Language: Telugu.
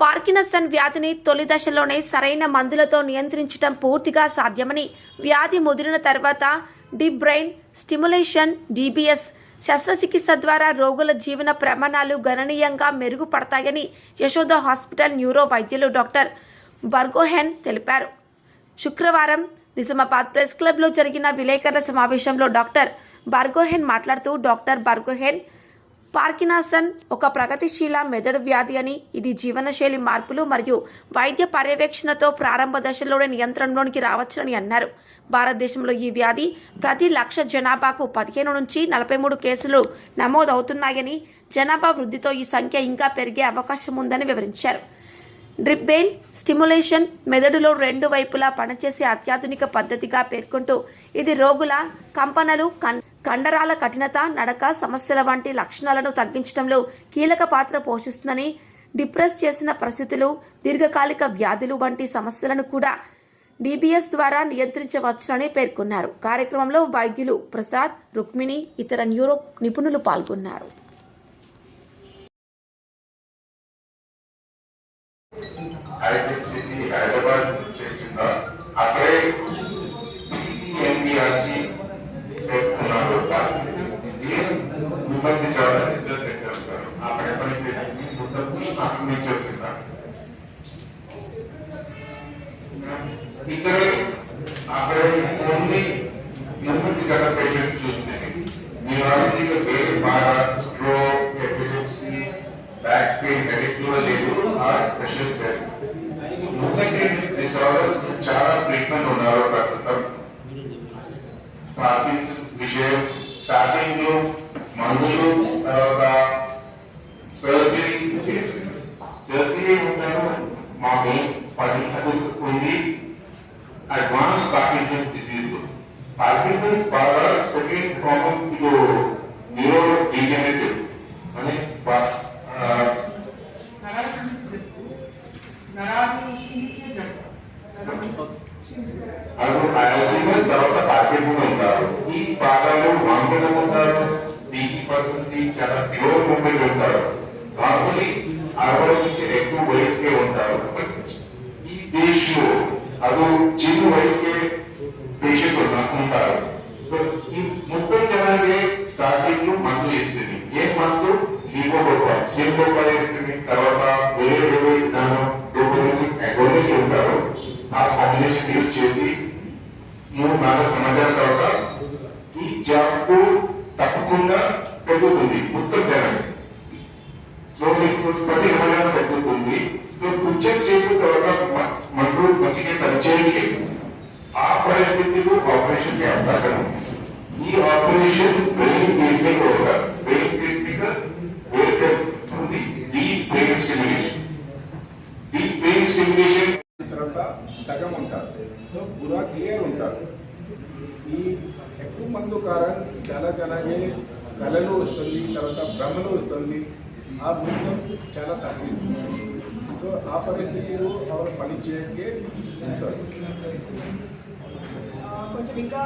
పార్కినసన్ వ్యాధిని తొలి దశలోనే సరైన మందులతో నియంత్రించడం పూర్తిగా సాధ్యమని వ్యాధి ముదిరిన తర్వాత డీప్ బ్రెయిన్ స్టిములేషన్ డీబీఎస్ శస్త్రచికిత్స ద్వారా రోగుల జీవన ప్రమాణాలు గణనీయంగా మెరుగుపడతాయని యశోద హాస్పిటల్ న్యూరో వైద్యులు డాక్టర్ బర్గోహెన్ తెలిపారు. శుక్రవారం నిజామాబాద్ ప్రెస్ క్లబ్లో జరిగిన విలేకరుల సమావేశంలో డాక్టర్ బర్గోహెన్ మాట్లాడుతూ డాక్టర్ బర్గోహెన్ పార్కినాసన్ ఒక ప్రగతిశీల మెదడు వ్యాధి అని ఇది జీవనశైలి మార్పులు మరియు వైద్య పర్యవేక్షణతో ప్రారంభ దశలోనే నియంత్రణలోనికి రావచ్చునని అన్నారు. భారతదేశంలో ఈ వ్యాధి ప్రతి లక్ష జనాభాకు పదిహేను నుంచి నలభై మూడు కేసులు నమోదవుతున్నాయని జనాభా వృద్ధితో ఈ సంఖ్య ఇంకా పెరిగే అవకాశం ఉందని వివరించారు. డ్రిప్ బెయిన్ స్టిములేషన్ మెదడులో రెండు వైపులా పనిచేసే అత్యాధునిక పద్ధతిగా పేర్కొంటూ ఇది రోగుల కంపనలు కండరాల కఠినత నడక సమస్యల వంటి లక్షణాలను తగ్గించడంలో కీలక పాత్ర పోషిస్తుందని డిప్రెస్ చేసిన పరిస్థితులు దీర్ఘకాలిక వ్యాధులు వంటి సమస్యలను కూడా డిబిఎస్ ద్వారా నియంత్రించవచ్చునని పేర్కొన్నారు. కార్యక్రమంలో వైద్యులు ప్రసాద్ రుక్మిణి ఇతర న్యూరో నిపుణులు పాల్గొన్నారు. ఐడెన్సిటీ హైదరాబాద్ చెప్తుందా అక్కడే టీఎంబిఆర్సి చెప్తున్నారు నిబంధి సేవల బిజినెస్ సెక్టర్ ఉంటారు అక్కడ పని చేసింది మొత్తం అక్కడ నుంచి వస్తుందా ఇక్కడ అక్కడ ఓన్లీ నిబంధి సేవ పేషెంట్స్ చూస్తుంది న్యూరాలజీగా వేరే బాగా stroke epilepsy back pain, pedicure, labor are special cells. Movement in disorder chara treatment on our प्रस्तुतम Parkinson's विषय starting लोग मंगलों का surgery जैसे surgery होता है मामी पानी अगर कोई advanced Parkinson's disease Parkinson's power, second common जो neurodegenerative అలసీమస్ తర్వాత పాకేజీలో ఉంటారు. ఈ భాగాలు వాంకలో ఉంటారు. దీని పరిస్థితి చాలా ప్యూర్ ముంబై ఉంటారు. నార్మలీ అరవై నుంచి ఎక్కువ వయసుకే ఉంటారు. ఈ దేశంలో అది చిన్న వయసుకే పేషెంట్ ఉంటారు. సో ఈ మొత్తం జనాలే స్టార్టింగ్ మందు ఇస్తుంది. ఏ మందు? లివోబోపాల్ సిల్బోపాల్ ఇస్తుంది. తర్వాత వేరే వేరే విధానం డోపమిన్ అగోనిస్ ఉంటారు. ఆ కాంబినేషన్ యూజ్ చేసి మూడు నాలుగు సమాజాల తర్వాత ఈ జాబ్ తప్పకుండా పెరుగుతుంది. ఉత్తర తెలంగాణ సో ప్రతి సమయంలో పెరుగుతుంది. సో కొంచెం సేపు తర్వాత మ- మనకు మంచిగా పనిచేయండి ఆ పరిస్థితిలో ఆపరేషన్కి అవకాశం ఈ ఆపరేషన్ బ్రెయిన్ బేస్ మీద ఒక బ్రెయిన్ బేస్ మీద వేరే ఉంది డీప్ బ్రెయిన్ స్టిమ్యులేషన్ డిస్క్రిమినేషన్ తర్వాత సగం ఉంటారు. సో పూరా క్లియర్ ఉంటారు. ఈ ఎక్కువ మందు కారణం చాలా జనాగే కళలు వస్తుంది తర్వాత భ్రమలు వస్తుంది. ఆ బృందం చాలా తగ్గిస్తుంది సో ఆ పరిస్థితిలో పని చేయడానికి ఉంటారు. కొంచెం ఇంకా